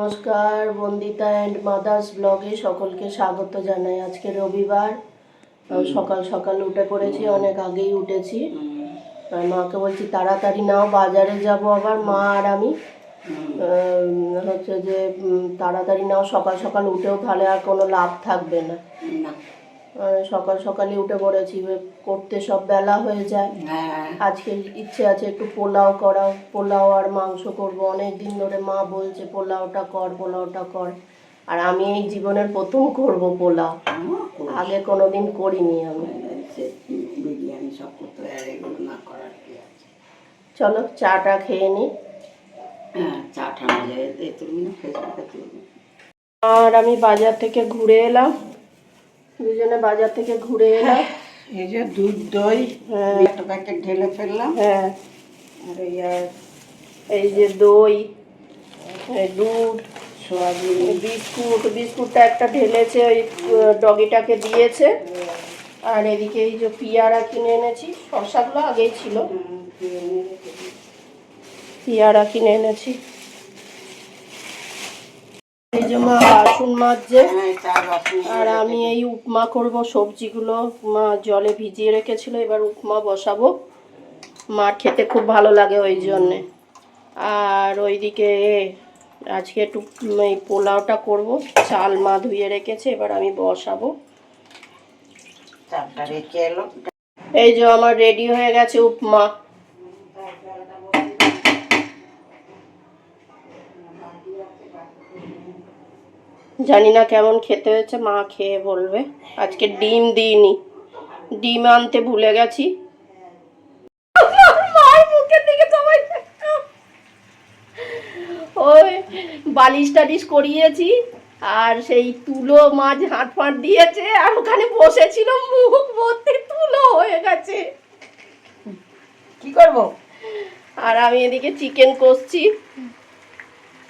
নমস্কার Bandita and mother's ব্লগে সকলকে স্বাগত জানাই। আজকে রবিবার সকাল সকাল উঠে পড়েছি অনেক আগেই উঠেছি। আর মাকে বলছি তাড়াতাড়ি নাও বাজারে যাব আবার মা আর আমি। হচ্ছে যে তাড়াতাড়ি নাও সকাল সকাল উঠেও তাহলে আর কোনো লাভ থাকবে না। সকাল সকালই উঠে পড়েছি করতে সব বেলা হয়ে যায়। হ্যাঁ। আজকে ইচ্ছে আছে একটু পোলাও করা পোলাও আর মাংস করব। অনেক দিন ধরে মা বলছে পোলাওটা কর পোলাওটা কর। আর আমি এই জীবনের প্রথম করব পোলাও। আগে কোনো দিন করিনি আমি। বিরিয়ানি সব করতে এগুলো না করার কি আছে? চলো চাটা খেয়ে নিই হ্যাঁ চা ঠান্ডা যায় এই না ফেসবুকে তুলবি আর আমি বাজার থেকে ঘুরে এলাম। দুজনে বাজার থেকে ঘুরে এলাম এই যে দুধ দই হ্যাঁ। একটা প্যাকেট ঢেলে ফেললাম। হ্যাঁ। আর এই এই যে দই দুধ সোয়াবিন। বিস্কুট বিস্কুটটা একটা ঢেলেছে ওই ডগিটাকে দিয়েছে। আর এদিকে এই যে পিয়ারা কিনে এনেছি শসাগুলো আগেই ছিল। পিয়ারা কিনে এনেছি। এই যে মা বাসন মাজছে হ্যাঁ আর আমি এই উপমা করব সবজিগুলো মা জলে ভিজিয়ে রেখেছিল এবার উপমা বসাবো। মার খেতে খুব ভালো লাগে ওই জন্যে। আর ওইদিকে আজকে একটু এই পোলাওটা করব। চাল মা ধুয়ে রেখেছে এবার আমি বসাবো। এই যে আমার রেডি হয়ে গেছে উপমা। জানি না কেমন খেতে হয়েছে মা খেয়ে বলবে। আজকে ডিম দিইনি। ডিম আনতে ভুলে গেছি। মায়ের মুখের দিকে সবাই তাকাও। ওই বালিশ টালিশ করিয়েছি আর সেই তুলো মাছ হাঁট ফাঁট দিয়েছে আর ওখানে বসেছিল মুখ ভর্তি তুলো হয়ে গেছে। কি করব? আর আমি এদিকে চিকেন কষছি।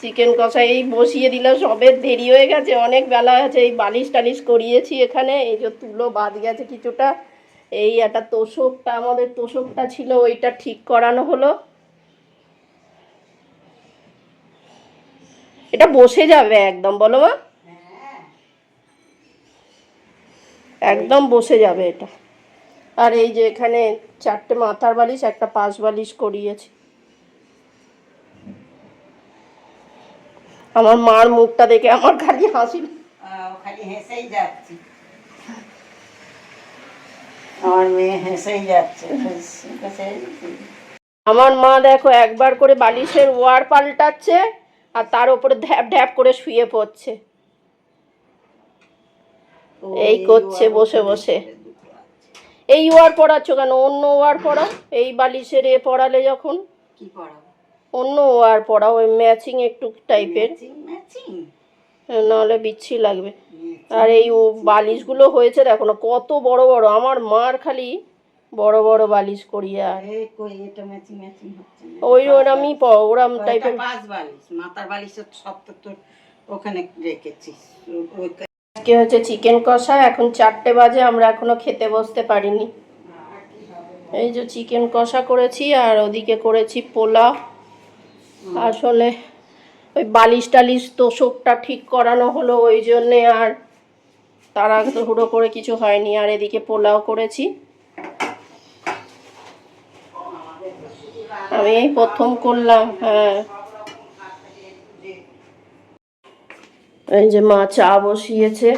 চিকেন কষা এই বসিয়ে দিলাম সবে দেরি হয়ে গেছে, অনেক বেলা আছে এই বালিশ টালিশ করিয়েছি এখানে, এই যে তুলো বাদ গেছে কিছুটা, এই একটা তোষকটা, আমাদের তোষকটা ছিল, ওইটা ঠিক করানো হলো। এটা বসে যাবে একদম, বলো মা। একদম বসে যাবে এটা। আর এই যে এখানে চারটে মাথার বালিশ, একটা পাশ বালিশ করিয়েছি। আমার মার মুখটা দেখে আমার খালি হাসি খালি হেসেই যাচ্ছি। আমার মেয়ে হেসেই যাচ্ছে। আমার মা দেখো একবার করে বালিশের ওয়ার পাল্টাচ্ছে আর তার উপরে ঢ্যাপ ঢ্যাপ করে শুয়ে পড়ছে। এই করছে বসে বসে। এই ওয়ার পড়াচ্ছ কেন? অন্য ওয়ার পড়া? এই বালিশের এ পড়ালে যখন কি পড়াবো? অন্য আর পড়া ওই ম্যাচিং একটু টাইপের ম্যাচিং ম্যাচিং নাহলে বিচ্ছি লাগবে। আর এই ও বালিশগুলো হয়েছে দেখো না কত বড় বড় আমার মার খালি বড় বড় বালিশ করিয়ে আর। ওই ওরমই ওরম টাইপের বালিশ মাথার বালিশের সব তো ওখানে রেখেছি আজকে হচ্ছে চিকেন কষা এখন চারটে বাজে আমরা এখনও খেতে বসতে পারিনি। এই যে চিকেন কষা করেছি আর ওদিকে করেছি পোলাও। আসলে ওই বালিশ টালিশ তোষকটা ঠিক করানো হলো ওই জন্যে আর তারা হুড়ো করে কিছু হয়নি আর এদিকে পোলাও করেছি। আমি এই প্রথম করলাম হ্যাঁ। এই যে মা চা বসিয়েছে।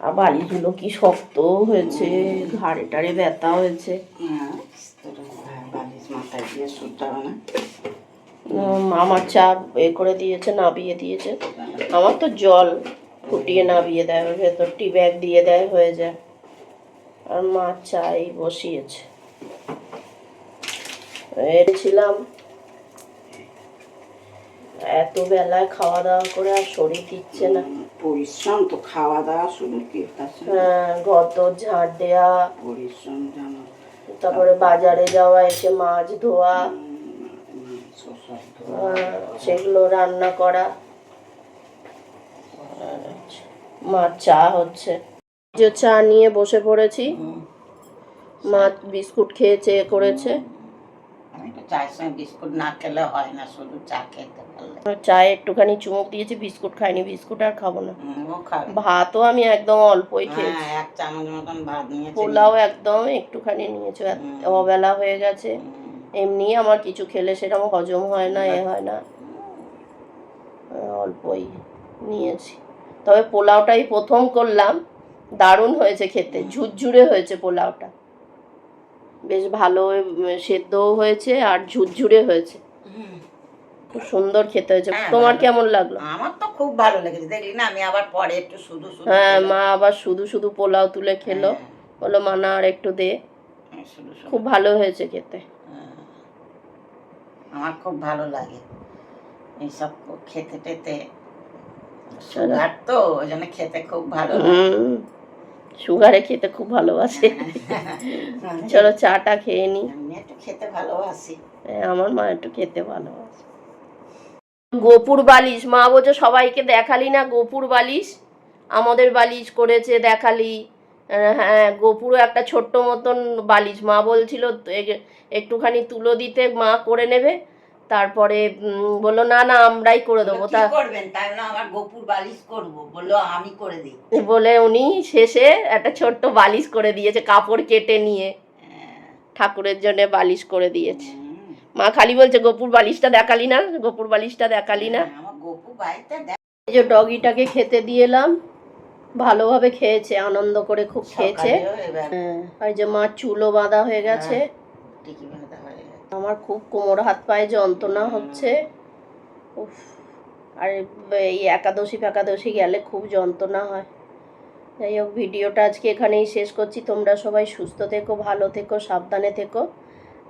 আর বালিগুলো কি শক্ত হয়েছে ঘাড়ে টাড়ে ব্যথা হয়েছে। হ্যাঁ, মাথায় দিয়ে শুতে হবে না। আমার চা এ করে দিয়েছে নাবিয়ে দিয়েছে। আমার তো জল ফুটিয়ে নাবিয়ে দেয় ভেতর টি ব্যাগ দিয়ে দেয় হয়ে যায়। আর মা চা এই বসিয়েছে এসেছিলাম এত বেলায় খাওয়া দাওয়া করে আর শরীর দিচ্ছে না। পরিশ্রম তো খাওয়া দাওয়া শুরু কি হ্যাঁ গত ঝাড় দেয়া। পরিশ্রম জানো। তারপরে বাজারে যাওয়া এসে মাছ ধোয়া সেগুলো রান্না করা। মাছ মার চা হচ্ছে। যে চা নিয়ে বসে পড়েছি মা বিস্কুট খেয়েছে এ করেছে। চায়ের সঙ্গে বিস্কুট না খেলে হয় না শুধু চা খেতে পারলে। চায়ে একটুখানি চুমুক দিয়েছি বিস্কুট খাইনি বিস্কুট আর খাব না। ভাতও আমি একদম অল্পই খেয়েছি। হ্যাঁ এক চামচ মতন ভাত নিয়েছে। পোলাও একদম একটুখানি নিয়েছো অবেলা হয়ে গেছে। এমনি আমার কিছু খেলে সেরকম হজম হয় না এ হয় না। অল্পই নিয়েছি। তবে পোলাওটাই প্রথম করলাম। দারুণ হয়েছে খেতে ঝুরঝুরে হয়েছে পোলাওটা। বেশ ভালো সেদ্ধও হয়েছে আর ঝুরঝুরে হয়েছে। খুব সুন্দর খেতে হয়েছে। হ্যাঁ, তোমার কেমন লাগল? আমার তো খুব ভালো লেগেছে। দেখলি না আমি আবার পরে একটু শুধু শুধু হ্যাঁ মা আবার শুধু শুধু পোলাও তুলে খেলো। হ্যাঁ, বলল মানা আর একটু দে। হ্যাঁ, খুব ভালো হয়েছে খেতে। আমার খুব ভালো লাগে এইসব খেতে টেতে। সুগার তো ওই জন্য খেতে খুব ভালো লাগে। সুগারে খেতে খুব ভালোবাসে। চলো চাটা খেয়ে নি। খেতে ভালোবাসি। হ্যাঁ, আমার মা একটু খেতে ভালোবাসে। গোপুর বালিশ মা বলছে সবাইকে দেখালি না গোপুর বালিশ? আমাদের বালিশ করেছে দেখালি। হ্যাঁ গোপুরও একটা ছোট্ট মতন বালিশ। মা বলছিল একটুখানি তুলো দিতে মা করে নেবে। তারপরে বলল না না আমরাই করে দেবো। তা করবেন? তাই না আমার গোপুর বালিশ করব। বলল আমি করে দিই বলে উনি শেষে একটা ছোট্ট বালিশ করে দিয়েছে কাপড় কেটে নিয়ে। হ্যাঁ। ঠাকুরের জন্য বালিশ করে দিয়েছে। মা খালি বলছে গোপুর বালিশটা দেখালি না গোপুর বালিশটা দেখালি না। হ্যাঁ, এই যে ডগিটাকে খেতে দিয়ে এলাম ভালোভাবে খেয়েছে আনন্দ করে খুব খেয়েছে। এবার হ্যাঁ যে গেছে টিকি বাঁধা হয়ে গেছে। আমার খুব কোমর হাত পায়ে যন্ত্রণা হচ্ছে। উফ আর এই একাদশী ফেকাদশী গেলে খুব যন্ত্রণা হয়। যাই হোক ভিডিওটা আজকে এখানেই শেষ করছি। তোমরা সবাই সুস্থ থেকো ভালো থেকো সাবধানে থেকো।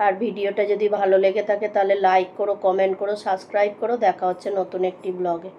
আর ভিডিওটা যদি ভালো লেগে থাকে তাহলে লাইক করো কমেন্ট করো সাবস্ক্রাইব করো। দেখা হচ্ছে নতুন একটি ব্লগে